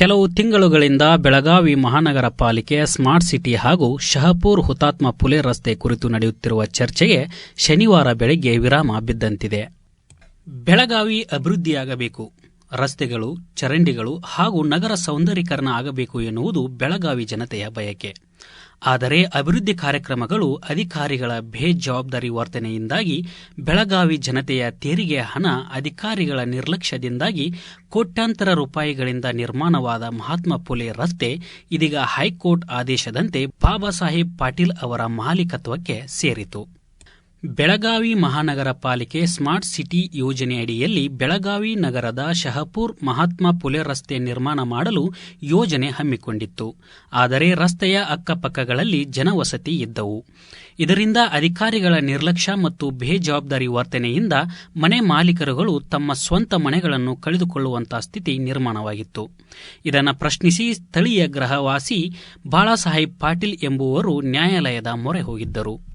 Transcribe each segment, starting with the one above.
ಕೆಲವು ತಿಂಗಳುಗಳಿಂದ ಬೆಳಗಾವಿ ಮಹಾನಗರ ಪಾಲಿಕೆ ಸ್ಮಾರ್ಟ್ ಸಿಟಿ ಹಾಗೂ ಶಹಪೂರ್ ಹುತಾತ್ಮ ಪುಲೆ ರಸ್ತೆ ಕುರಿತು ನಡೆಯುತ್ತಿರುವ ಚರ್ಚೆಗೆ ಶನಿವಾರ ಬೆಳಗ್ಗೆ ವಿರಾಮ ಬಿದ್ದಂತಿದೆ. ಬೆಳಗಾವಿ ಅಭಿವೃದ್ಧಿಯಾಗಬೇಕು. ರಸ್ತೆಗಳು, ಚರಂಡಿಗಳು ಹಾಗೂ ನಗರ ಸೌಂದರೀಕರಣ ಆಗಬೇಕು ಎನ್ನುವುದು ಬೆಳಗಾವಿ ಜನತೆಯ ಬಯಕೆ. ಆದರೆ ಅಭಿವೃದ್ಧಿ ಕಾರ್ಯಕ್ರಮಗಳು ಅಧಿಕಾರಿಗಳ ಬೇಜವಾಬ್ದಾರಿ ವರ್ತನೆಯಿಂದಾಗಿ ಬೆಳಗಾವಿ ಜನತೆಯ ತೆರಿಗೆ ಹಣ ಅಧಿಕಾರಿಗಳ ನಿರ್ಲಕ್ಷ್ಯದಿಂದಾಗಿ ಕೋಟ್ಯಾಂತರ ರೂಪಾಯಿಗಳಿಂದ ನಿರ್ಮಾಣವಾದ ಮಹಾತ್ಮ ಫುಲೆ ರಸ್ತೆ ಇದೀಗ ಹೈಕೋರ್ಟ್ ಆದೇಶದಂತೆ ಬಾಬಾ ಸಾಹೇಬ್ ಪಾಟೀಲ್ ಅವರ ಮಾಲೀಕತ್ವಕ್ಕೆ ಸೇರಿತು. ಬೆಳಗಾವಿ ಮಹಾನಗರ ಪಾಲಿಕೆ ಸ್ಮಾರ್ಟ್ ಸಿಟಿ ಯೋಜನೆಯಡಿಯಲ್ಲಿ ಬೆಳಗಾವಿ ನಗರದ ಶಹಪೂರ್ ಮಹಾತ್ಮ ಪುಲೆ ರಸ್ತೆ ನಿರ್ಮಾಣ ಮಾಡಲು ಯೋಜನೆ ಹಮ್ಮಿಕೊಂಡಿತ್ತು. ಆದರೆ ರಸ್ತೆಯ ಅಕ್ಕಪಕ್ಕಗಳಲ್ಲಿ ಜನವಸತಿ ಇದ್ದವು. ಇದರಿಂದ ಅಧಿಕಾರಿಗಳ ನಿರ್ಲಕ್ಷ್ಯ ಮತ್ತು ಬೇಜವಾಬ್ದಾರಿ ವರ್ತನೆಯಿಂದ ಮನೆ ಮಾಲೀಕರುಗಳು ತಮ್ಮ ಸ್ವಂತ ಮನೆಗಳನ್ನು ಕಳೆದುಕೊಳ್ಳುವಂತಹ ಸ್ಥಿತಿ ನಿರ್ಮಾಣವಾಗಿತ್ತು. ಇದನ್ನು ಪ್ರಶ್ನಿಸಿ ಸ್ಥಳೀಯ ಗೃಹವಾಸಿ ಬಾಳಾಸಾಹೇಬ್ ಪಾಟೀಲ್ ಎಂಬುವರು ನ್ಯಾಯಾಲಯದ ಮೊರೆ ಹೋಗಿದ್ದರು.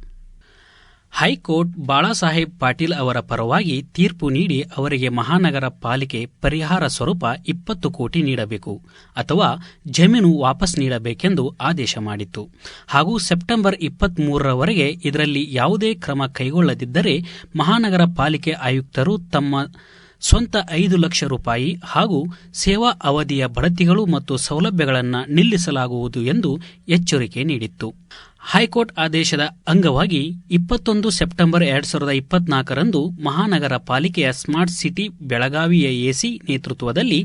ಹೈಕೋರ್ಟ್ ಬಾಳಾಸಾಹೇಬ್ ಪಾಟೀಲ್ ಅವರ ಪರವಾಗಿ ತೀರ್ಪು ನೀಡಿ ಅವರಿಗೆ ಮಹಾನಗರ ಪಾಲಿಕೆ ಪರಿಹಾರ ಸ್ವರೂಪ ಇಪ್ಪತ್ತು ಕೋಟಿ ನೀಡಬೇಕು ಅಥವಾ ಜಮೀನು ವಾಪಸ್ ನೀಡಬೇಕೆಂದು ಆದೇಶ ಮಾಡಿತ್ತು. ಹಾಗೂ ಸೆಪ್ಟೆಂಬರ್ ಇಪ್ಪತ್ಮೂರರವರೆಗೆ ಇದರಲ್ಲಿ ಯಾವುದೇ ಕ್ರಮ ಕೈಗೊಳ್ಳದಿದ್ದರೆ ಮಹಾನಗರ ಪಾಲಿಕೆ ಆಯುಕ್ತರು ತಮ್ಮ ಸ್ವಂತ ಐದು ಲಕ್ಷ ರೂಪಾಯಿ ಹಾಗೂ ಸೇವಾ ಅವಧಿಯ ಬಡತಿಗಳು ಮತ್ತು ಸೌಲಭ್ಯಗಳನ್ನು ನಿಲ್ಲಿಸಲಾಗುವುದು ಎಂದು ಎಚ್ಚರಿಕೆ ನೀಡಿತ್ತು. ಹೈಕೋರ್ಟ್ ಆದೇಶದ ಅಂಗವಾಗಿ ಇಪ್ಪತ್ತೊಂದು ಸೆಪ್ಟೆಂಬರ್ ಎರಡ್ ಸಾವಿರದ ಇಪ್ಪತ್ನಾಲ್ಕರಂದು ಮಹಾನಗರ ಪಾಲಿಕೆಯ ಸ್ಮಾರ್ಟ್ ಸಿಟಿ ಬೆಳಗಾವಿಯ ಎಸಿ ನೇತೃತ್ವದಲ್ಲಿ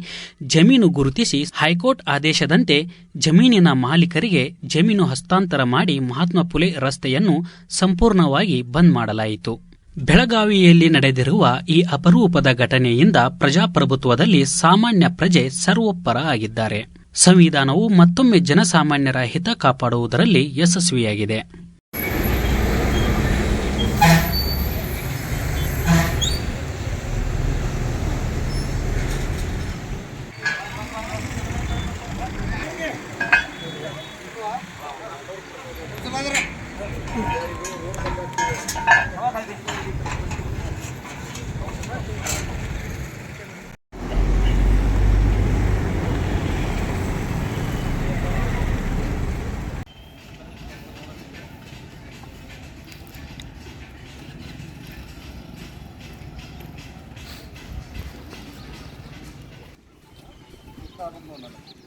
ಜಮೀನು ಗುರುತಿಸಿ ಹೈಕೋರ್ಟ್ ಆದೇಶದಂತೆ ಜಮೀನಿನ ಮಾಲೀಕರಿಗೆ ಜಮೀನು ಹಸ್ತಾಂತರ ಮಾಡಿ ಮಹಾತ್ಮ ಪುಲೆ ರಸ್ತೆಯನ್ನು ಸಂಪೂರ್ಣವಾಗಿ ಬಂದ್ ಮಾಡಲಾಯಿತು. ಬೆಳಗಾವಿಯಲ್ಲಿ ನಡೆದಿರುವ ಈ ಅಪರೂಪದ ಘಟನೆಯಿಂದ ಪ್ರಜಾಪ್ರಭುತ್ವದಲ್ಲಿ ಸಾಮಾನ್ಯ ಪ್ರಜೆ ಸರ್ವೋಪ್ಪರ ಆಗಿದ್ದಾರೆ. ಸಂವಿಧಾನವು ಮತ್ತೊಮ್ಮೆ ಜನಸಾಮಾನ್ಯರ ಹಿತ ಕಾಪಾಡುವುದರಲ್ಲಿ ಯಶಸ್ವಿಯಾಗಿದೆ. ഉണ്ടാകുന്നുണ്ടല്ലോ